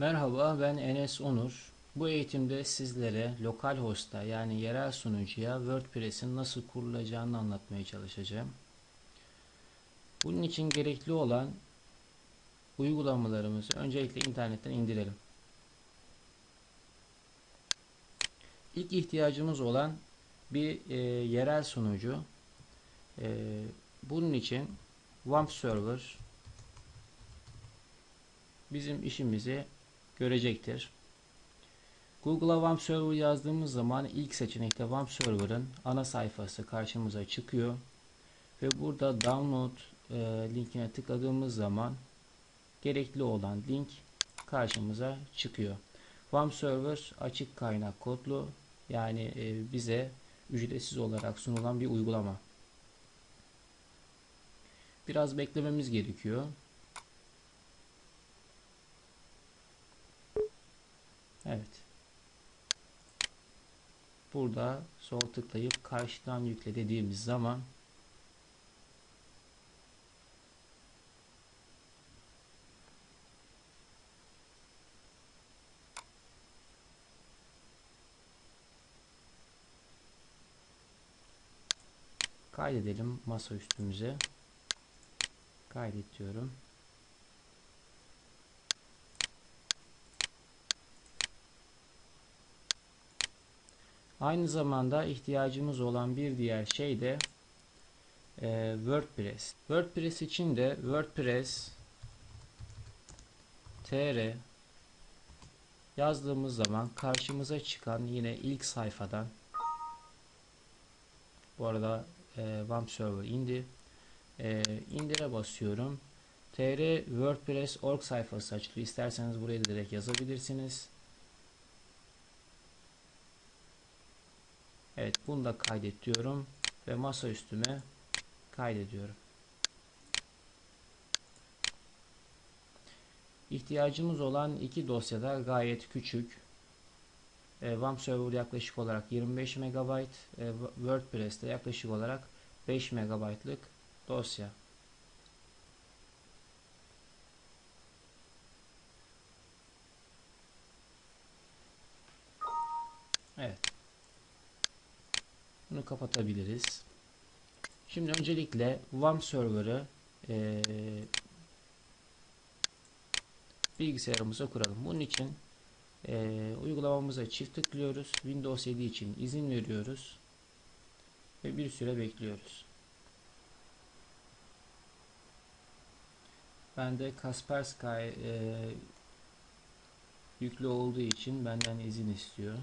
Merhaba ben Enes Onur. Bu eğitimde sizlere localhost'a yani yerel sunucuya WordPress'in nasıl kurulacağını anlatmaya çalışacağım. Bunun için gerekli olan uygulamalarımızı öncelikle internetten indirelim. İlk ihtiyacımız olan bir e, yerel sunucu. E, bunun için WAMP Server bizim işimizi görecektir. Google'a WAMP Server yazdığımız zaman ilk seçenekte WAMP Server'ın ana sayfası karşımıza çıkıyor. Ve burada download e, linkine tıkladığımız zaman gerekli olan link karşımıza çıkıyor. WAMP Server açık kaynak kodlu yani e, bize ücretsiz olarak sunulan bir uygulama. Biraz beklememiz gerekiyor. Evet. Burada sol tıklayıp karşıdan yükle dediğimiz zaman kaydedelim masa üstümüze. Kaydet diyorum. Aynı zamanda ihtiyacımız olan bir diğer şey de e, WordPress. WordPress için de WordPress tr yazdığımız zaman karşımıza çıkan yine ilk sayfadan bu arada e, WAMP server indi. E, indire basıyorum. tr WordPress org sayfası açılıyor. İsterseniz buraya direkt yazabilirsiniz. Evet bunu da kaydet diyorum ve masa üstüme kaydediyorum. İhtiyacımız olan iki dosyada gayet küçük. E, WAMP Server yaklaşık olarak 25 MB, e, WordPress'te yaklaşık olarak 5 MB'lık dosya. Evet. Bunu kapatabiliriz. Şimdi öncelikle WAMP server'ı e, bilgisayarımıza kuralım. Bunun için e, uygulamamıza çift tıklıyoruz. Windows 7 için izin veriyoruz. Ve bir süre bekliyoruz. Ben de Kaspersky e, yüklü olduğu için benden izin istiyor.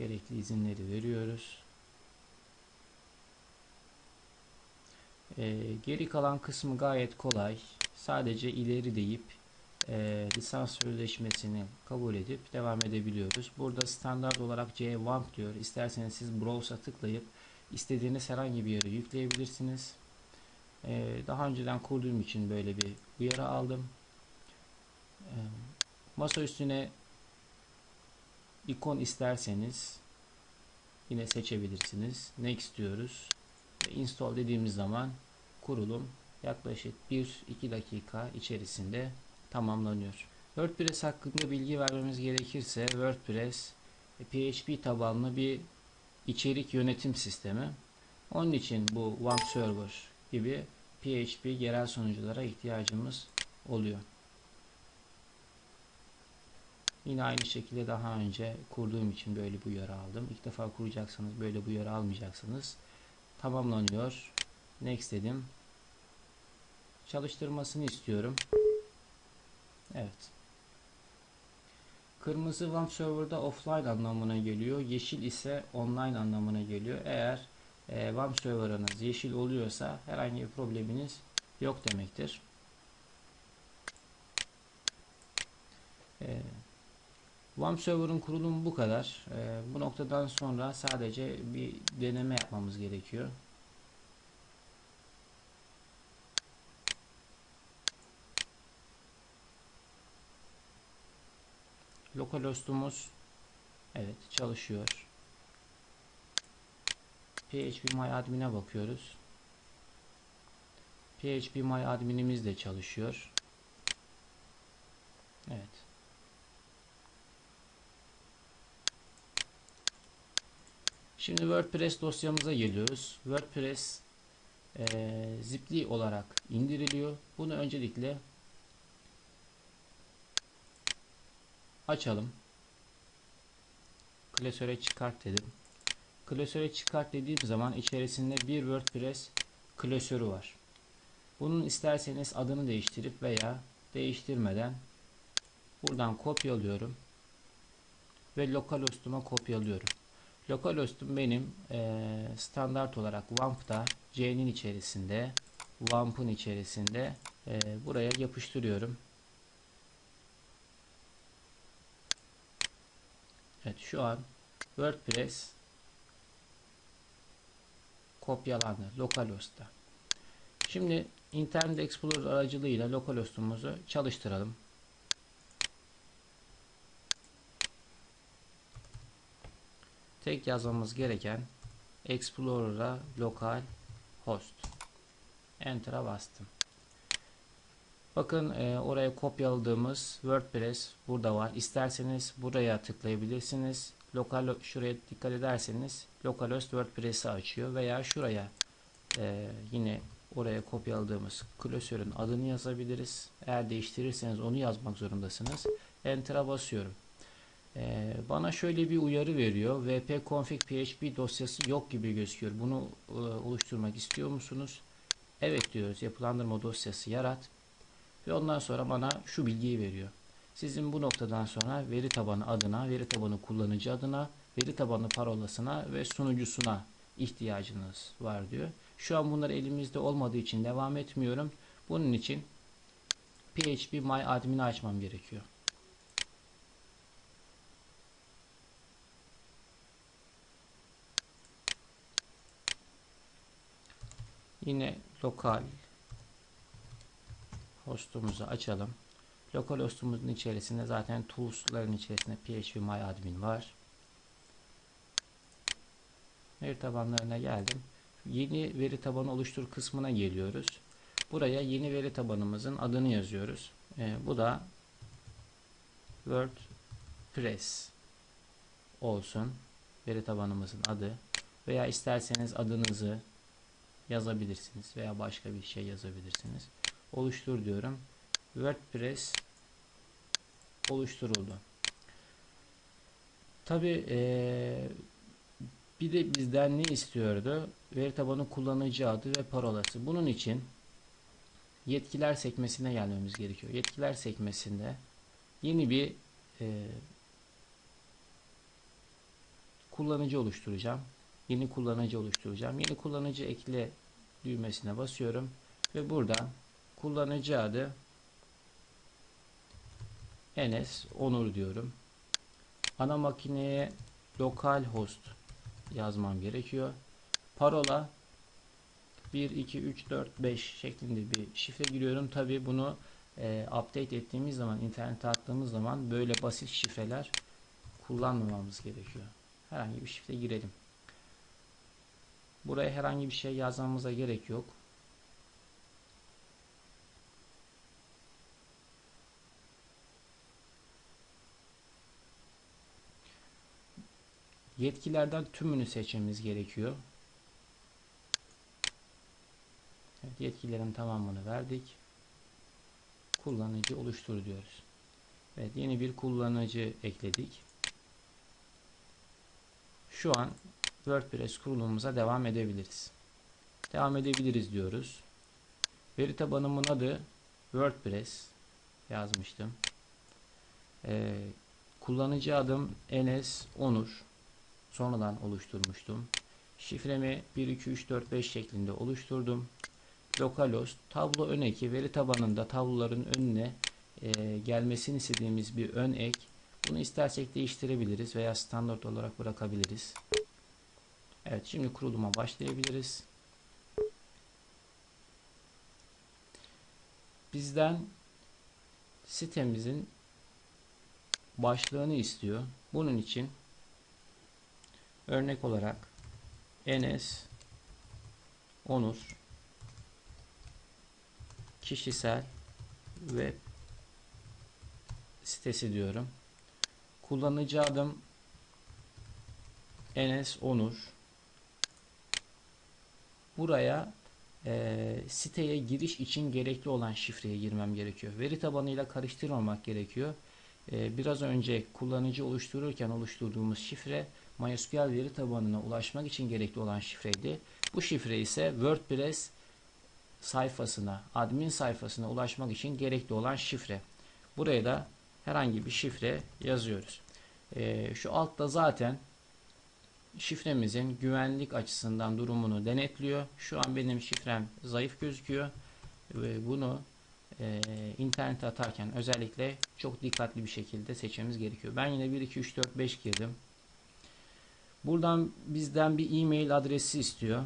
Gerekli izinleri veriyoruz. E, geri kalan kısmı gayet kolay. Sadece ileri deyip e, lisans sözleşmesini kabul edip devam edebiliyoruz. Burada standart olarak C-WAMP diyor. İsterseniz siz Browse'a tıklayıp istediğiniz herhangi bir yere yükleyebilirsiniz. E, daha önceden kurduğum için böyle bir uyarı aldım. E, masa üstüne ikon isterseniz yine seçebilirsiniz. Next diyoruz. İnstall dediğimiz zaman kurulum yaklaşık 1-2 dakika içerisinde tamamlanıyor. WordPress hakkında bilgi vermemiz gerekirse WordPress PHP tabanlı bir içerik yönetim sistemi. Onun için bu WAMP Server gibi PHP yerel sunuculara ihtiyacımız oluyor. Yine aynı şekilde daha önce kurduğum için böyle bu uyarı aldım. İlk defa kuracaksanız böyle bu uyarı almayacaksınız. Tamamlanıyor. Next dedim. Çalıştırmasını istiyorum. Evet. Kırmızı WAMP server'da offline anlamına geliyor. Yeşil ise online anlamına geliyor. Eğer e, WAMP server'ınız yeşil oluyorsa herhangi bir probleminiz yok demektir. Evet. WAMP server'ın kurulumu bu kadar. E, bu noktadan sonra sadece bir deneme yapmamız gerekiyor. Localhost'umuz evet çalışıyor. PHP MyAdmin'e bakıyoruz. PHP My adminimiz de çalışıyor. Evet. Şimdi WordPress dosyamıza geliyoruz. WordPress e, zipli olarak indiriliyor. Bunu öncelikle açalım. Klasöre çıkart dedim. Klasöre çıkart dediğim zaman içerisinde bir WordPress klasörü var. Bunun isterseniz adını değiştirip veya değiştirmeden buradan kopyalıyorum ve lokal host'uma kopyalıyorum. Lokal host'um benim e, standart olarak WAMP'da C'nin içerisinde WAMP'ın içerisinde e, buraya yapıştırıyorum. Evet şu an WordPress kopyalandı localhost'ta. Şimdi Internet Explorer aracılığıyla localhost'umuzu çalıştıralım. Tek yazmamız gereken Explorer'a local host. Enter'a bastım. Bakın e, oraya kopyaladığımız WordPress burada var. İsterseniz buraya tıklayabilirsiniz. Lokal şuraya dikkat ederseniz localhost WordPress'i açıyor veya şuraya e, yine oraya kopyaladığımız klasörün adını yazabiliriz. Eğer değiştirirseniz onu yazmak zorundasınız. Enter'a basıyorum. E, bana şöyle bir uyarı veriyor. wp-config php dosyası yok gibi gözüküyor. Bunu e, oluşturmak istiyor musunuz? Evet diyoruz. Yapılandırma dosyası yarat. Ve ondan sonra bana şu bilgiyi veriyor. Sizin bu noktadan sonra veri tabanı adına, veri tabanı kullanıcı adına, veri tabanı parolasına ve sunucusuna ihtiyacınız var diyor. Şu an bunlar elimizde olmadığı için devam etmiyorum. Bunun için PHP My Admin'i açmam gerekiyor. Yine lokal hostumuzu açalım. Lokal hostumuzun içerisinde zaten tools'ların içerisinde PHP My Admin var. Veri tabanlarına geldim. Yeni veri tabanı oluştur kısmına geliyoruz. Buraya yeni veri tabanımızın adını yazıyoruz. E, bu da WordPress olsun. Veri tabanımızın adı. Veya isterseniz adınızı yazabilirsiniz veya başka bir şey yazabilirsiniz. Oluştur diyorum. WordPress oluşturuldu. Tabi ee, bir de bizden ne istiyordu? Veri tabanı kullanıcı adı ve parolası. Bunun için yetkiler sekmesine gelmemiz gerekiyor. Yetkiler sekmesinde yeni bir e, kullanıcı oluşturacağım. Yeni kullanıcı oluşturacağım. Yeni kullanıcı ekle düğmesine basıyorum ve buradan kullanıcı adı Enes Onur diyorum. Ana makineye lokal host yazmam gerekiyor. Parola 1 2 3 4 5 şeklinde bir şifre giriyorum. Tabi bunu e, update ettiğimiz zaman internete attığımız zaman böyle basit şifreler kullanmamamız gerekiyor. Herhangi bir şifre girelim. Buraya herhangi bir şey yazmamıza gerek yok. Yetkilerden tümünü seçmemiz gerekiyor. Evet, yetkilerin tamamını verdik. Kullanıcı oluştur diyoruz. Evet, yeni bir kullanıcı ekledik. Şu an WordPress kurulumumuza devam edebiliriz. Devam edebiliriz diyoruz. Veri tabanımın adı WordPress yazmıştım. Ee, kullanıcı adım Enes Onur. Sonradan oluşturmuştum. Şifremi 1, 2, 3, 4, 5 şeklinde oluşturdum. Localhost tablo ön eki veri tabanında tabloların önüne e, gelmesini istediğimiz bir ön ek. Bunu istersek değiştirebiliriz veya standart olarak bırakabiliriz. Evet şimdi kuruluma başlayabiliriz. Bizden sitemizin başlığını istiyor. Bunun için örnek olarak Enes Onur kişisel web sitesi diyorum. Kullanıcı adım Enes Onur. Buraya e, siteye giriş için gerekli olan şifreye girmem gerekiyor. Veri tabanıyla karıştırmamak gerekiyor. E, biraz önce kullanıcı oluştururken oluşturduğumuz şifre MySQL veri tabanına ulaşmak için gerekli olan şifreydi. Bu şifre ise WordPress sayfasına, admin sayfasına ulaşmak için gerekli olan şifre. Buraya da herhangi bir şifre yazıyoruz. E, şu altta zaten şifremizin güvenlik açısından durumunu denetliyor. Şu an benim şifrem zayıf gözüküyor ve bunu e, internete atarken özellikle çok dikkatli bir şekilde seçmemiz gerekiyor. Ben yine 1 2 3 4 5 girdim. Buradan bizden bir e-mail adresi istiyor.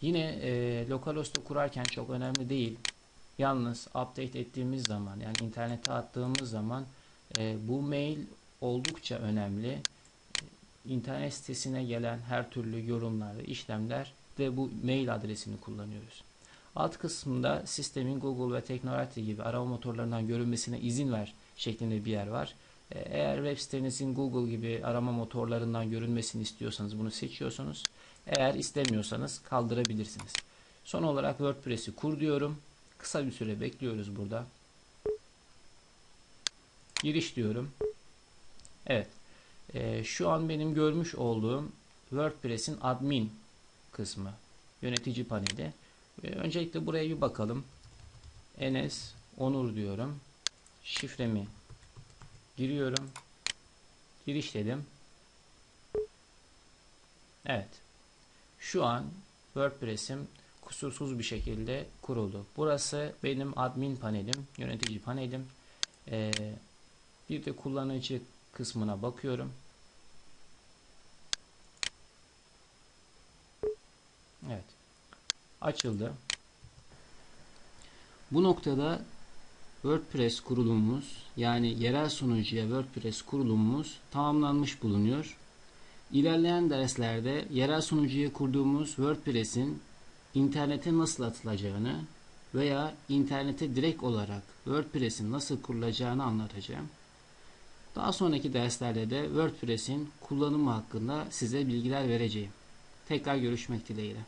Yine e, localhost'u kurarken çok önemli değil. Yalnız update ettiğimiz zaman yani internete attığımız zaman e, bu mail oldukça önemli. İnternet sitesine gelen her türlü yorumlar ve işlemler de bu mail adresini kullanıyoruz. Alt kısmında sistemin Google ve Teknorati gibi arama motorlarından görünmesine izin ver şeklinde bir yer var. E, eğer web sitenizin Google gibi arama motorlarından görünmesini istiyorsanız bunu seçiyorsunuz. Eğer istemiyorsanız kaldırabilirsiniz. Son olarak WordPress'i kur diyorum. Kısa bir süre bekliyoruz burada. Giriş diyorum. Evet. E, şu an benim görmüş olduğum WordPress'in admin kısmı. Yönetici paneli. E, öncelikle buraya bir bakalım. Enes Onur diyorum. Şifremi giriyorum. Giriş dedim. Evet. Şu an WordPress'im kusursuz bir şekilde kuruldu. Burası benim admin panelim, yönetici panelim. Ee, bir de kullanıcı kısmına bakıyorum. Evet. Açıldı. Bu noktada WordPress kurulumumuz yani yerel sunucuya WordPress kurulumumuz tamamlanmış bulunuyor. İlerleyen derslerde yerel sunucuya kurduğumuz WordPress'in internete nasıl atılacağını veya internete direkt olarak WordPress'in nasıl kurulacağını anlatacağım. Daha sonraki derslerde de WordPress'in kullanımı hakkında size bilgiler vereceğim. Tekrar görüşmek dileğiyle.